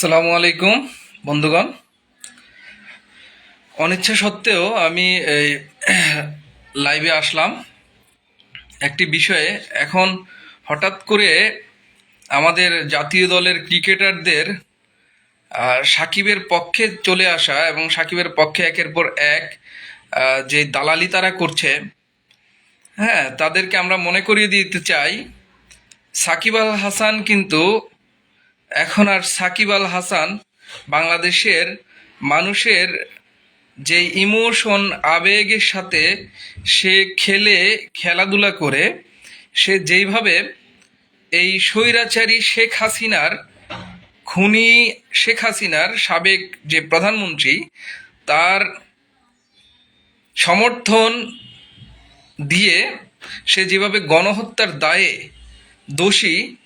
আসসালামু আলাইকুম, বন্ধুগণ। অনিচ্ছা সত্ত্বেও আমি এই লাইভে আসলাম। একটি বিষয়ে এখন হঠাৎ করে আমাদের জাতীয় দলের ক্রিকেটারদের সাকিবের পক্ষে চলে আসা এবং সাকিবের পক্ষে একের পর এক যে দালালি তারা করছে হ্যাঁ তাদেরকে আমরা মনে করিয়ে দিতে চাই। সাকিব আল হাসান কিন্তু এখন আর সাকিব আল হাসান বাংলাদেশের মানুষের যে ইমোশন, আবেগের সাথে সে খেলে, খেলাধুলা করে, সে যেইভাবে এই স্বৈরাচারী শেখ হাসিনার খুনি শেখ হাসিনার সাবেক যে প্রধানমন্ত্রী, তার সমর্থন দিয়ে সে যেভাবে গণহত্যার দায়ে দোষী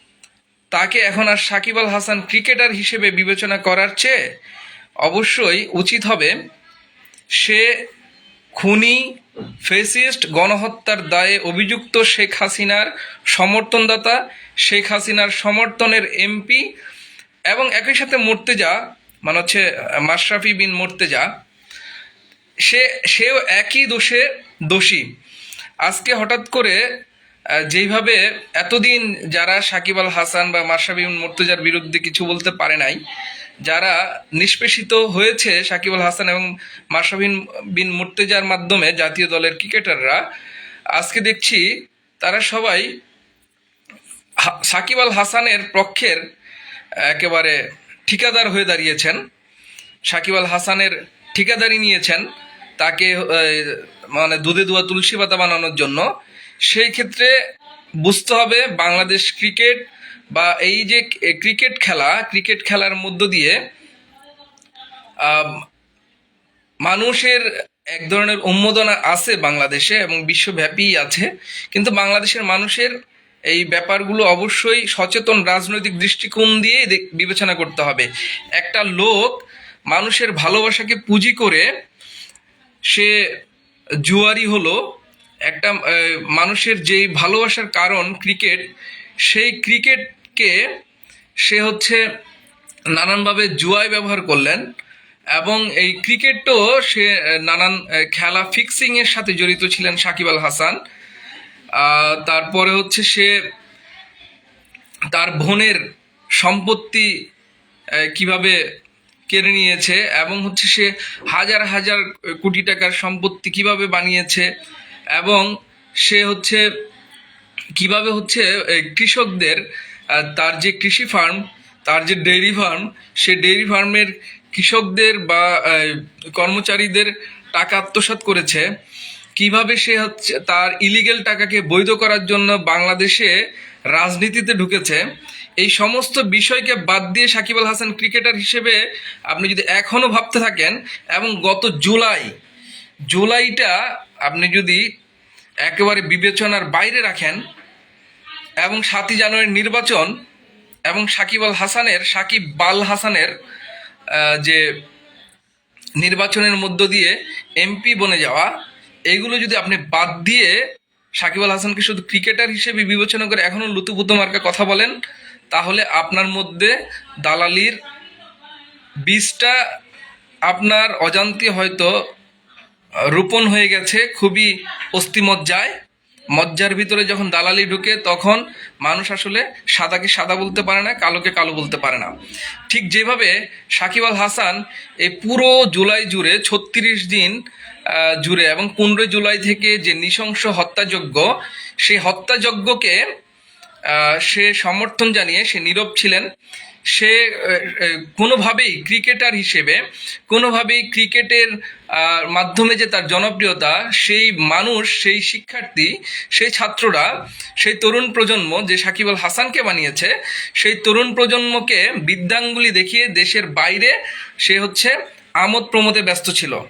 তাকে এখন আর সাকিব আল হাসান ক্রিকেটার হিসেবে বিবেচনা করার চেয়ে অবশ্যই উচিত হবে সে খুনি, ফেসিস্ট, গণহত্যার দায়ে অভিযুক্ত শেখ হাসিনার সমর্থনদাতা, শেখ হাসিনার সমর্থনের এমপি এবং একই সাথে মর্তেজা মানে হচ্ছে, মাশরাফি বিন মর্তেজা। সে, সেও একই দোষে দোষী। আজকে হঠাৎ করে যেইভাবে এতদিন যারা সাকিব আল হাসান বা বিন মুর্তজার বিরুদ্ধে কিছু বলতে পারে নাই, যারা নিষ্পেষিত হয়েছে সাকিব আল হাসান এবং মাশরাফি বিন মুর্তজার মাধ্যমে জাতীয় দলের ক্রিকেটাররা, আজকে দেখছি তারা সবাই সাকিব আল হাসানের পক্ষের একেবারে ঠিকাদার হয়ে দাঁড়িয়েছেন, সাকিব আল হাসানের ঠিকাদারি নিয়েছেন, তাকে মানে দুধে দুয়া তুলসী পাতা বানানোর জন্য। সেই ক্ষেত্রে বুঝতে হবে বাংলাদেশ ক্রিকেট বা এই যে ক্রিকেট খেলা, ক্রিকেট খেলার মধ্য দিয়ে মানুষের এক ধরনের উন্মোদনা আছে বাংলাদেশে এবং বিশ্বব্যাপী আছে। কিন্তু বাংলাদেশের মানুষের এই ব্যাপারগুলো অবশ্যই সচেতন রাজনৈতিক দৃষ্টিকোণ দিয়ে বিবেচনা করতে হবে। একটা লোক মানুষের ভালোবাসাকে পুঁজি করে সে জুয়ারি হলো একটা মানুষের যেই ভালোবাসার কারণ ক্রিকেট, সেই ক্রিকেটকে সে হচ্ছে নানানভাবে জুয়ায় ব্যবহার করলেন এবং এই ক্রিকেটও সে নানান খেলা ফিক্সিং এর সাথে জড়িত ছিলেন সাকিব আল হাসান। তারপরে হচ্ছে সে তার বোনের সম্পত্তি কীভাবে কেড়ে নিয়েছে এবং হচ্ছে সে হাজার হাজার কোটি টাকার সম্পত্তি কীভাবে বানিয়েছে এবং সে হচ্ছে, কীভাবে হচ্ছে কৃষকদের তার যে কৃষি ফার্ম তার যে ডেইরি ফার্ম সে ডেইরি ফার্মের কৃষকদের বা কর্মচারীদের টাকা আত্মসাৎ করেছে। কীভাবে সে হচ্ছে, তার ইলিগেল টাকাকে বৈধ করার জন্য বাংলাদেশে রাজনীতিতে ঢুকেছে। এই সমস্ত বিষয়কে বাদ দিয়ে সাকিব আল হাসান ক্রিকেটার হিসেবে আপনি যদি এখনও ভাবতে থাকেন, এবং গত জুলাই, জুলাইটা আপনি যদি একেবারে বিবেচনার বাইরে রাখেন এবং সাতই জানুয়ারির নির্বাচন এবং সাকিব আল হাসানের, সাকিব বাল হাসানের যে নির্বাচনের মধ্য দিয়ে এমপি বনে যাওয়া, এগুলো যদি আপনি বাদ দিয়ে সাকিব আল হাসানকে শুধু ক্রিকেটার হিসেবে বিবেচনা করে এখনও লুতুপুতু মার্কা কথা বলেন, তাহলে আপনার মধ্যে দালালির বীজটা আপনার অজান্তে হয়তো রোপণ হয়ে গেছে, খুবই অস্থিমজ্জায়। মজ্জার ভিতরে যখন দালালি ঢুকে, তখন মানুষ আসলে সাদাকে সাদা বলতে পারে না, কালোকে কালো বলতে পারে না। ঠিক যেভাবে সাকিব আল হাসান এই পুরো জুলাই জুড়ে, ছত্রিশ দিন জুড়ে এবং পনেরোই জুলাই থেকে যে নৃশংস হত্যাযজ্ঞ, সেই হত্যাযজ্ঞকে সে সমর্থন জানিয়ে সে নীরব ছিলেন। সে কোনোভাবেই ক্রিকেটার হিসেবে, কোনোভাবেই ক্রিকেটের মাধ্যমে যে তার জনপ্রিয়তা, সেই মানুষ, সেই শিক্ষার্থী, সেই ছাত্ররা, সেই তরুণ প্রজন্ম যে সাকিব আল হাসানকে বানিয়েছে, সেই তরুণ প্রজন্মকে বিদ্যাঙ্গুলি দেখিয়ে দেশের বাইরে সে হচ্ছে আমোদ প্রমোদে ব্যস্ত ছিল।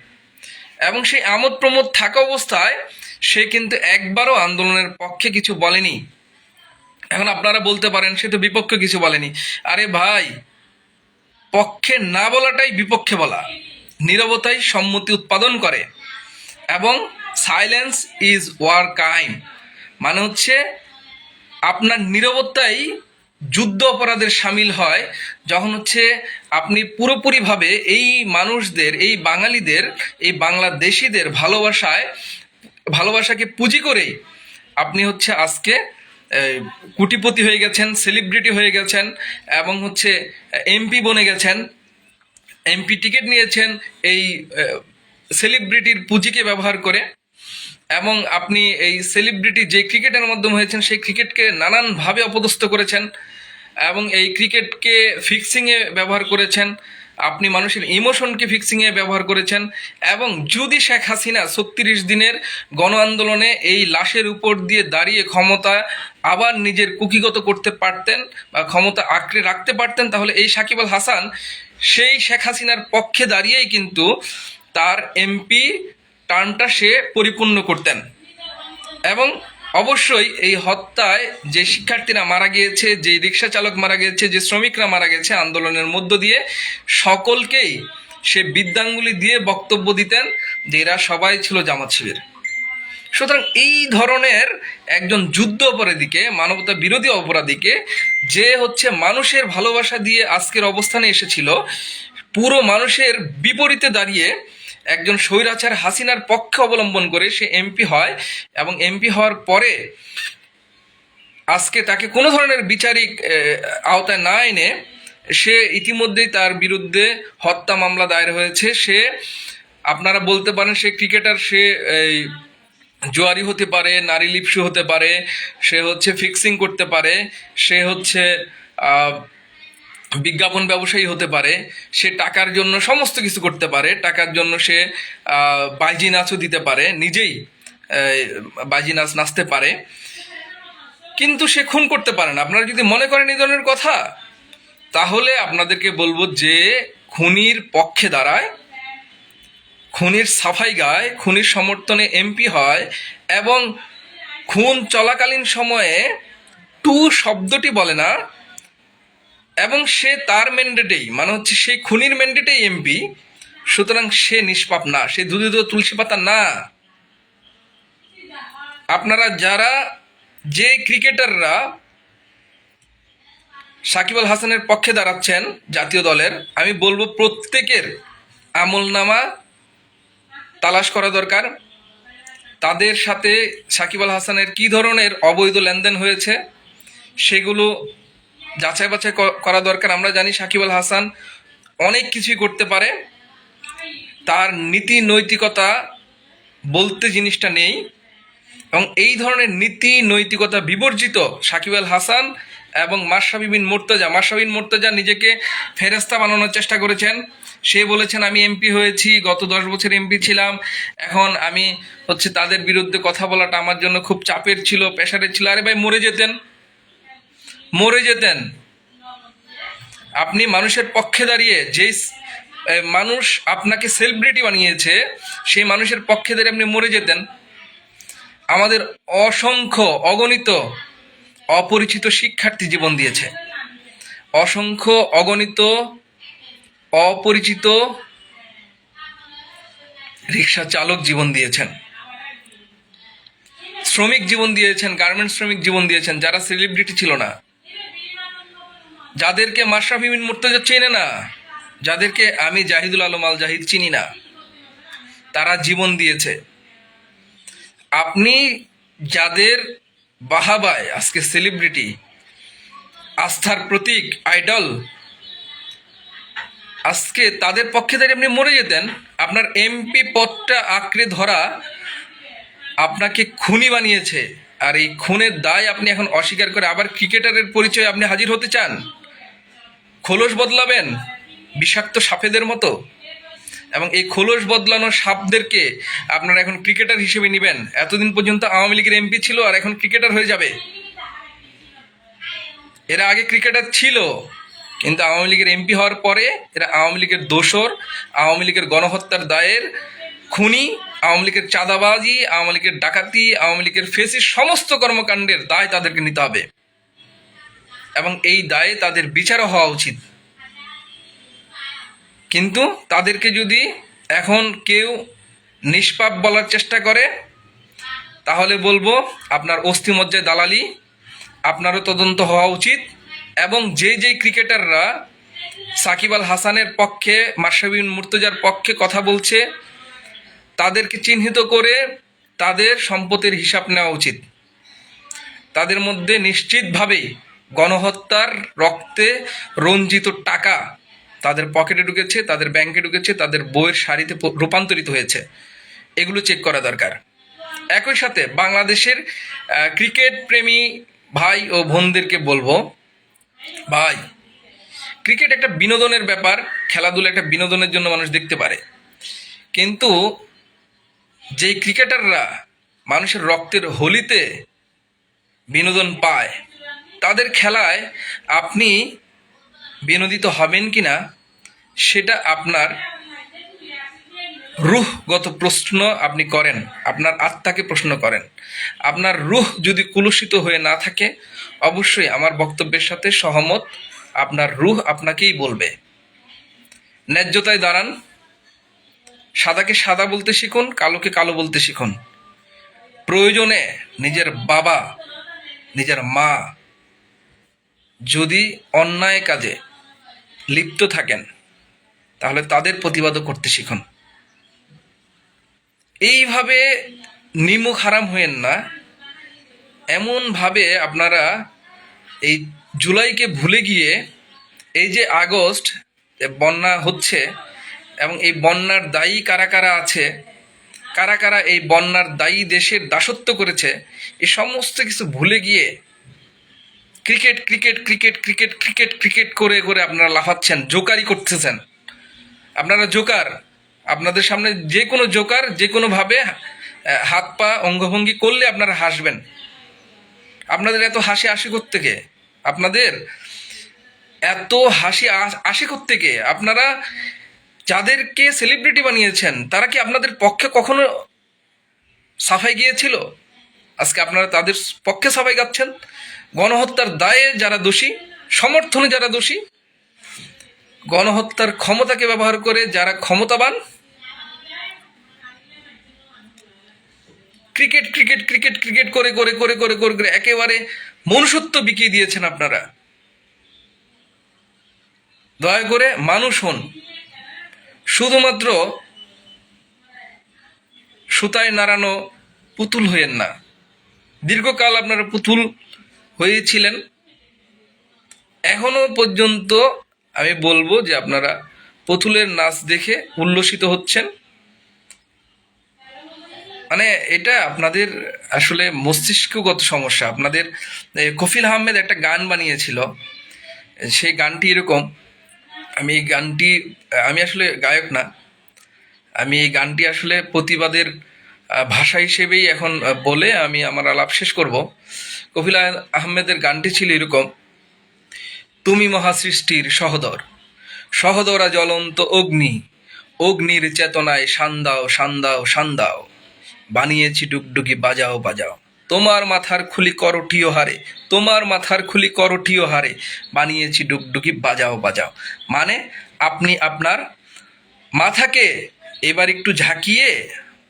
এবং সেই আমোদ প্রমোদ থাকা অবস্থায় সে কিন্তু একবারও আন্দোলনের পক্ষে কিছু বলেনি। এখন আপনারা বলতে পারেন, সে তো বিপক্ষে কিছু বলেনি। আরে ভাই, পক্ষে না বলাটাই বিপক্ষে বলা। নীরবতাই সম্মতি উৎপাদন করে। এবং সাইলেন্স ইজ ওয়ার কাইম মানে হচ্ছে, আপনার নীরবতাই যুদ্ধ অপরাধের সামিল হয়, যখন হচ্ছে আপনি পুরোপুরিভাবে এই মানুষদের, এই বাঙালিদের, এই বাংলাদেশিদের ভালোবাসায়, ভালোবাসাকে পুঁজি করেই আপনি হচ্ছে আজকে কোটিপতি হয়ে গেছেন সেলিব্রিটি হয়ে গেছেন, এবং হচ্ছে এমপি বনে গেছেন। এমপি টিকিট নিয়েছেন এই সেলিব্রিটির পুঁজিকে ব্যবহার করে। এবং আপনি এই সেলিব্রিটি যে ক্রিকেটের মাধ্যমে হয়েছেন, সেই ক্রিকেটকে নানানভাবে অপদস্থ করেছেন। এবং এই ক্রিকেটকে ফিক্সিংয়ে ব্যবহার করেছেন। আপনি মানুষের ইমোশনকে ফিক্সিংয়ে ব্যবহার করেছেন এবং যদি শেখ হাসিনা ছত্রিশ দিনের গণ আন্দোলনে এই লাশের উপর দিয়ে দাঁড়িয়ে ক্ষমতা আবার নিজের কুকিগত করতে পারতেন বা ক্ষমতা আঁকড়ে রাখতে পারতেন, তাহলে এই সাকিব আল হাসান সেই শেখ হাসিনার পক্ষে দাঁড়িয়েই কিন্তু তার এমপি টার্নটা সে পরিপূর্ণ করতেন। এবং অবশ্যই এই হত্যায় যে শিক্ষার্থীরা মারা গিয়েছে, যে রিক্সা চালক মারা গিয়েছে, যে শ্রমিকরা মারা গেছে আন্দোলনের মধ্য দিয়ে, সকলকেই সে বিদ্যাঙ্গুলি দিয়ে বক্তব্য দিতেন যে এরা সবাই ছিল জামাত শিবির। সুতরাং এই ধরনের একজন যুদ্ধ অপরাধীকে, মানবতা বিরোধী অপরাধীকে, যে হচ্ছে মানুষের ভালোবাসা দিয়ে আজকের অবস্থানে এসেছিল, পুরো মানুষের বিপরীতে দাঁড়িয়ে একজন স্বৈরাচার হাসিনার পক্ষে অবলম্বন করে সে এমপি হয় এবং এমপি হওয়ার পরে আজকে তাকে কোনো ধরনের বিচারিক আওতায় না এনে সে ইতিমধ্যেই তার বিরুদ্ধে হত্যা মামলা দায়ের হয়েছে। সে, আপনারা বলতে পারেন সে ক্রিকেটার, সে এই জোয়ারি হতে পারে, নারী লিপসু হতে পারে, সে হচ্ছে ফিক্সিং করতে পারে, সে হচ্ছে বিজ্ঞাপন ব্যবসায়ী হতে পারে, সে টাকার জন্য সমস্ত কিছু করতে পারে, টাকার জন্য সে বাজি নাচও দিতে পারে, নিজেই বাজি নাচ নাচতে পারে। কিন্তু সে খুন করতে পারে না। আপনারা যদি মনে করেন এই ধরনের কথা, তাহলে আপনাদেরকে বলব যে, খুনির পক্ষে দাঁড়ায়, খুনির সাফাই গায়, খুনির সমর্থনে এমপি হয়, এবং খুন চলাকালীন সময়ে টু শব্দটি বলে না এবং সে তার ম্যান্ডেটেই মানে হচ্ছে সেই খুনির ম্যান্ডেটেই এমপি সুতরাং সে নিষ্পাপ না, সে দুধে দুধে তুলসী পাতা না। আপনারা যারা যে ক্রিকেটাররা সাকিব আল হাসানের পক্ষে দাঁড়াচ্ছেন জাতীয় দলের, আমি বলব প্রত্যেকের আমলনামা তালাশ করা দরকার। তাদের সাথে সাকিব আল হাসানের কী ধরনের অবৈধ লেনদেন হয়েছে, সেগুলো যাচাই বাছাই করা দরকার। আমরা জানি সাকিব আল হাসান অনেক কিছুই করতে পারে। তার নীতি নৈতিকতা বলতে জিনিসটা নেই। এবং এই ধরনের নীতি নৈতিকতা বিবর্জিত সাকিব আল হাসান এবং মাশরাফি বিন মোর্তজা। মাশরাফি বিন মোর্তজা নিজেকে ফেরেস্তা বানানোর চেষ্টা করেছেন। সে বলেছেন, আমি এমপি হয়েছি, গত দশ বছর এমপি ছিলাম। এখন আমি হচ্ছে তাদের বিরুদ্ধে কথা বলাটা আমার জন্য খুব চাপের ছিল, প্রেশারের ছিল। আরে ভাই, মরে যেতেন। মরে যেতেন। আপনি মানুষের পক্ষে দাঁড়িয়ে যে মানুষ আপনাকে সেলিব্রিটি বানিয়েছে, সেই মানুষের পক্ষে দাঁড়িয়ে আপনি মরে যেতেন। আমাদের অসংখ্য অগণিত অপরিচিত শিক্ষার্থী জীবন দিয়েছে। অসংখ্য অগণিত অপরিচিত রিক্সা চালক জীবন দিয়েছেন। শ্রমিক জীবন দিয়েছেন গার্মেন্টস শ্রমিক জীবন দিয়েছেন, যারা সেলিব্রিটি ছিল না। যাদেরকে মাশরাফি বিন মুর্তজা চেনে না, যাদেরকে আমি জাহিদুল আলম আল জাহিদ চিনি না, তারা জীবন দিয়েছে। আপনি যাদের বাহাবায় আজকে সেলিব্রিটি আস্থার প্রতীক আইডল আজকে তাদের পক্ষে দাঁড়িয়ে আপনি মরে যেতেন, আপনার এমপি পদটা আঁকড়ে ধরা আপনাকে খুনি বানিয়েছে, আর এই খুনের দায় আপনি এখন অস্বীকার করে আবার ক্রিকেটারের পরিচয় আপনি হাজির হতে চান। খোলস বদলাবেন? বিষাক্ত সাপেদের মতো? এবং এই খোলস বদলানো সাপদেরকে আপনারা এখন ক্রিকেটার হিসেবে নেবেন। এতদিন পর্যন্ত আওয়ামী লীগের এমপি ছিল, আর এখন ক্রিকেটার হয়ে যাবে। এরা আগে ক্রিকেটার ছিল, কিন্তু আওয়ামী লীগের এমপি হওয়ার পরে এরা আওয়ামী লীগের দোসর, আওয়ামী লীগের গণহত্যার দায়ের, খুনি, আওয়ামী লীগের চাঁদাবাজি, আওয়ামী লীগের ডাকাতি, আওয়ামী লীগের ফেসি সমস্ত কর্মকাণ্ডের দায় তাদেরকে নিতে হবে। এবং এই দায়ে তাদের বিচারও হওয়া উচিত। কিন্তু তাদেরকে যদি এখন কেউ নিষ্পাপ বলার চেষ্টা করে, তাহলে বলব আপনার অস্থিমজ্জায় দালালি, আপনারও তদন্ত হওয়া উচিত এবং যে যেই ক্রিকেটাররা সাকিব আল হাসানের পক্ষে মাসাবিন মুর্তজার পক্ষে কথা বলছে, তাদেরকে চিহ্নিত করে তাদের সম্পত্তির হিসাব নেওয়া উচিত। তাদের মধ্যে নিশ্চিতভাবেই গণহত্যার রক্তে রঞ্জিত টাকা তাদের পকেটে ঢুকেছে, তাদের ব্যাংকে ঢুকেছে, তাদের বইয়ের শাড়িতে রূপান্তরিত হয়েছে। এগুলো চেক করা দরকার। একই সাথে বাংলাদেশের ক্রিকেট প্রেমী ভাই ও বোনদেরকে বলব, ভাই ক্রিকেট একটা বিনোদনের ব্যাপার, খেলাধুলা একটা বিনোদনের জন্য মানুষ দেখতে পারে। কিন্তু যেই ক্রিকেটাররা মানুষের রক্তের হোলিতে বিনোদন পায় তাদের খেলায় আপনি বিনোদিত হবেন কি না সেটা আপনার রুহগত প্রশ্ন আপনি করেন, আপনার আত্মাকে প্রশ্ন করেন। আপনার রুহ যদি কুলুষিত হয়ে না থাকে, অবশ্যই আমার বক্তব্যের সাথে সহমত, আপনার রুহ আপনাকেই বলবে। ন্যায্যতায় দাঁড়ান, সাদাকে সাদা বলতে শিখুন, কালোকে কালো বলতে শিখুন। প্রয়োজনে নিজের বাবা, নিজের মা যদি অন্যায় কাজে লিপ্ত থাকেন, তাহলে তাদের প্রতিবাদও করতে শিখুন। এইভাবে নিমুখ হারাম হয়েন না। এমনভাবে আপনারা এই জুলাইকে ভুলে গিয়ে এই যে আগস্ট বন্যা হচ্ছে এবং এই বন্যার দায়ী কারা কারা আছে, কারা কারা এই বন্যার দায়ী দেশের দাসত্ব করেছে এই সমস্ত কিছু ভুলে গিয়ে cricket cricket cricket cricket cricket cricket করে করে আপনারা লাফাচ্ছেন জোকারি করতেছেন। আপনারা জোকার, আপনাদের সামনে যে কোনো জোকার, যে কোনোভাবে হাত পা অঙ্গভঙ্গি করলে আপনারা হাসবেন। আপনাদের এত হাসি আসে থেকে আপনাদের এত হাসি আস- আসে থেকে আপনারা যাদেরকে সেলিব্রিটি বানিয়েছেন, তারা কি আপনাদের পক্ষে কখনো সাফাই গিয়েছিল? আজকে আপনারা তাদের পক্ষে সাফাই গাচ্ছেন? গণহত্যার দায়ে যারা দোষী, সমর্থনে যারা দোষী, গণহত্যার ক্ষমতাকে ব্যবহার করে যারা ক্ষমতাবান, ক্রিকেট ক্রিকেট ক্রিকেট ক্রিকেট করে করে করে করে করে করে একেবারে মনুষ্যত্ব বিকিয়ে দিয়েছেন আপনারা। দয়া করে মানুষ হন। শুধুমাত্র সুতায় নাড়ানো পুতুল হইয়েন না। দীর্ঘকাল আপনারা পুতুল হয়েছিলেন। এখনও পর্যন্ত আমি বলব যে আপনারা পুতুলের নাচ দেখে উল্লসিত হচ্ছেন। মানে এটা আপনাদের আসলে মস্তিষ্কগত সমস্যা। আপনাদের কফিল আহমেদ একটা গান বানিয়েছিল। সেই গানটি এরকম, আমি এই গানটি, আমি আসলে গায়ক না। আমি এই গানটি আসলে প্রতিবাদের ভাষা হিসেবেই এখন বলে আমি আমার আলাপ শেষ করব। কফিল আহমেদের গানটি ছিল এরকম, তুমি মহাসৃষ্টির সহদর, সহদরা জ্বলন্ত অগ্নি, অগ্নির চেতনায় সান্দাও সান্দাও সান্দাও, বানিয়েছি ডুগডুগি, বাজাও বাজাও। তোমার মাথার খুলি করটিও হারে, তোমার মাথার খুলি করটিও হারে, বানিয়েছি ডুগডুগি, বাজাও বাজাও। মানে আপনি আপনার মাথাকে এবার একটু ঝাঁকিয়ে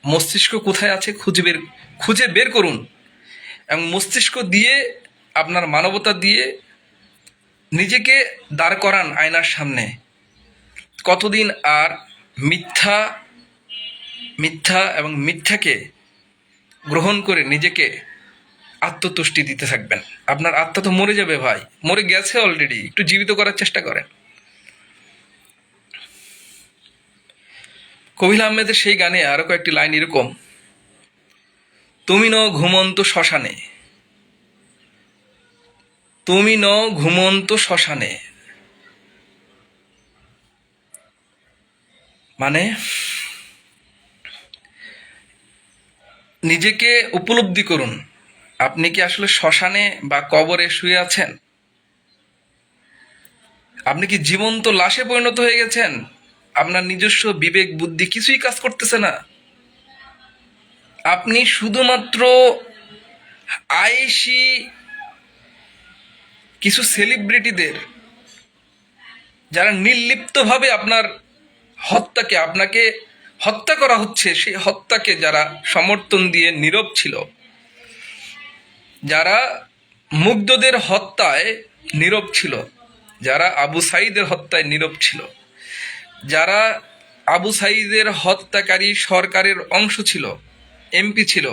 মস্তিষ্ক কোথায় আছে খুঁজে বের খুঁজে বের করুন। এবং মস্তিষ্ক দিয়ে, আপনার মানবতা দিয়ে নিজেকে দাঁড় করান আয়নার সামনে। কতদিন আর মিথ্যা মিথ্যা এবং মিথ্যাকে গ্রহণ করে নিজেকে আত্মতুষ্টি দিতে থাকবেন। আপনার আত্মা তো মরে যাবে ভাই। মরে গেছে অলরেডি একটু জীবিত করার চেষ্টা করেন। কবিল আহমেদের সেই গানে আরও কয়েকটি লাইন এরকম। তুমি ন ঘুমন্ত শ্মশানে। তুমি ন ঘুমন্ত শ্মশানে। মানে নিজেকে উপলব্ধি করুন। আপনি কি আসলে শ্মশানে বা কবরে শুয়ে আছেন? আপনি কি জীবন্ত লাশে পরিণত হয়ে গেছেন? আপনার নিজস্ব বিবেক বুদ্ধি কিছুই কাজ করতেছে না। আপনি শুধুমাত্র আয়েসি কিছু সেলিব্রিটিদের যারা নির্লিপ্তভাবে আপনার হত্যাকে, আপনাকে হত্যা করা হচ্ছে, সেই হত্যাকে যারা সমর্থন দিয়ে নীরব ছিল, যারা মুগ্ধদের হত্যায় নীরব ছিল, যারা আবু সাইদের হত্যায় নীরব ছিল, যারা আবু সাইদের হত্যাকারী সরকারের অংশ ছিল এমপি ছিল।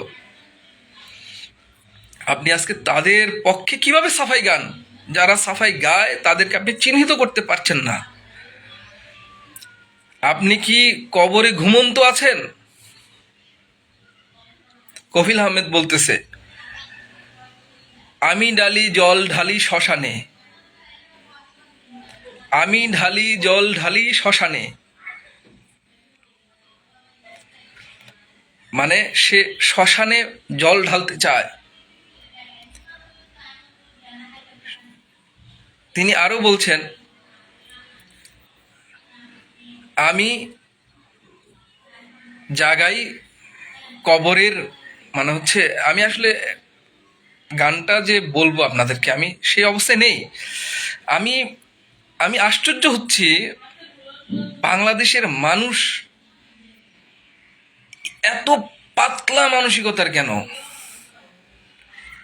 আপনি আজকে তাদের পক্ষে কীভাবে সাফাই গান? যারা সাফাই গায়, তাদেরকে আপনি চিহ্নিত করতে পারছেন না। আপনি কি কবরে ঘুমন্ত আছেন? কফিল আহমেদ বলতেছে, আমি ডালি জল, ঢালি শ্মশানে। আমি ঢালি জল, ঢালি শ্মশানে। মানে সে শ্মশানে জল ঢালতে চায়। তিনি আরও বলছেন, আমি জাগাই কবরের মানে হচ্ছে আমি আসলে গানটা যে বলব আপনাদেরকে, আমি সেই অবস্থায় নেই। আমি আমি আশ্চর্য হচ্ছি, বাংলাদেশের মানুষ এত পাতলা মানসিকতার কেন?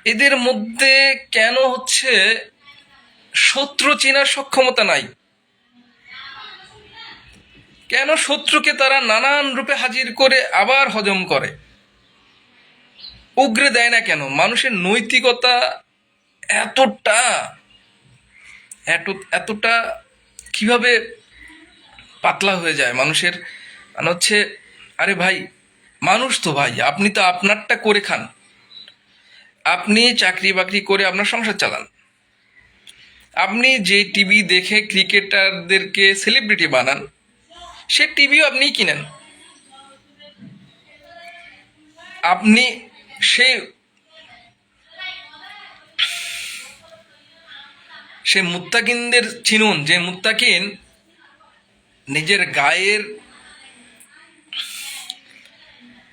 এদের মধ্যে কেন হচ্ছে শত্রু চেনার সক্ষমতা নাই? কেন শত্রুকে তারা নানান রূপে হাজির করে আবার হজম করে? উগরে দেয় না কেন? মানুষের নৈতিকতা এতটা, এত, এতটা কীভাবে পাতলা হয়ে যায়? মানুষের মানে হচ্ছে, আরে ভাই মানুষ তো ভাই, আপনি তো আপনারটা করে খান। আপনি চাকরি বাকরি করে আপনার সংসার চালান। আপনি যে টিভি দেখে ক্রিকেটারদেরকে সেলিব্রিটি বানান, সে টিভিও আপনিই কিনেন। আপনি সে সে মুত্তাকিনদের চিনুন, যে মুত্তাকিন নিজের গায়ের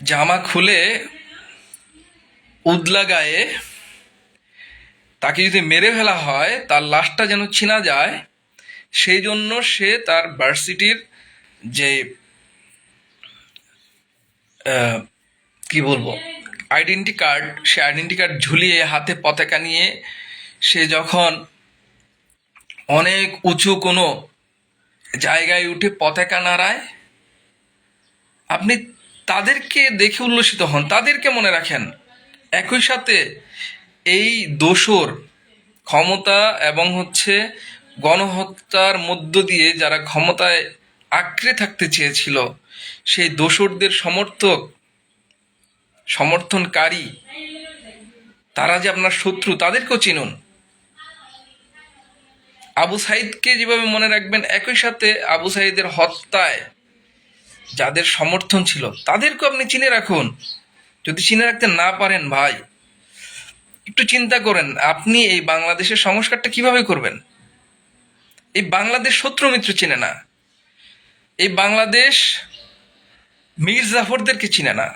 জামা খুলে উদলা গায়ে তাকে যদি মেরে ফেলা হয়, তার লাশটা যেন ছিনা যায়, সেই জন্য সে তার ভার্সিটির যে কি বলব, আইডেন্টি কার্ড, সে আইডেন্টি কার্ড ঝুলিয়ে হাতে পতাকা নিয়ে সে যখন অনেক উঁচু কোনো জায়গায় উঠে পতাকা নাড়ায়, আপনি তাদেরকে দেখে উল্লসিত হন। তাদেরকে মনে রাখেন, একই সাথে এই দোসর ক্ষমতা এবং হচ্ছে গণহত্যার মধ্য দিয়ে যারা ক্ষমতায় আঁকড়ে থাকতে চেয়েছিল, সেই দোসরদের সমর্থক, সমর্থনকারী, তারা যে আপনার শত্রু, তাদেরকেও চিনুন। আবু সাইদকে যেভাবে মনে রাখবেন, একই সাথে আবু সাইদের হত্যায় যাদের সমর্থন ছিল, তাদেরকেও আপনি চিনে রাখুন। যদি চিনে রাখতে না পারেন ভাই, একটু চিন্তা করেন, আপনি এই বাংলাদেশের সংস্কারটা কীভাবে করবেন? এই বাংলাদেশ শত্রু মিত্র চিনে না। এই বাংলাদেশ মীর জাফরদেরকে চিনে না।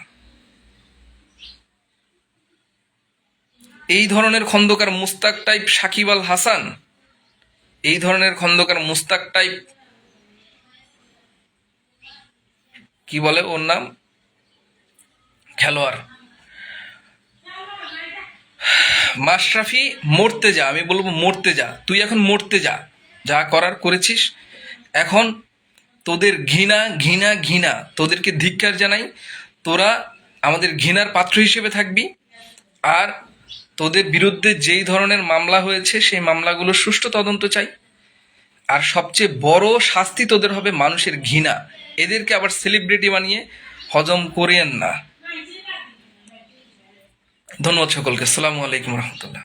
এই ধরনের খন্দকার মুস্তাক টাইপ সাকিব আল হাসান, এই ধরনের খন্দকার মুস্তাক টাইপ কি বলে ওর নাম? খেলোয়াড়। মাশরাফি, মরতে যা, আমি বলব মরতে যা। তুই এখন মরতে যা। যা করার করেছিস। এখন তোদের ঘৃণা ঘৃণা ঘৃণা। তোদেরকে ধিক্কার জানাই। তোরা আমাদের ঘৃণার পাত্র হিসেবে থাকবি। আর তোদের বিরুদ্ধে যেই ধরনের মামলা হয়েছে, সেই মামলাগুলো সুষ্ঠু তদন্ত চাই। আর সবচেয়ে বড় শাস্তি তোদের হবে মানুষের ঘৃণা। এদেরকে আবার সেলিব্রিটি বানিয়ে হজম করিয়েন না। ধন্যবাদ সকলকে। আসসালামু আলাইকুম রহমতুল্লাহ।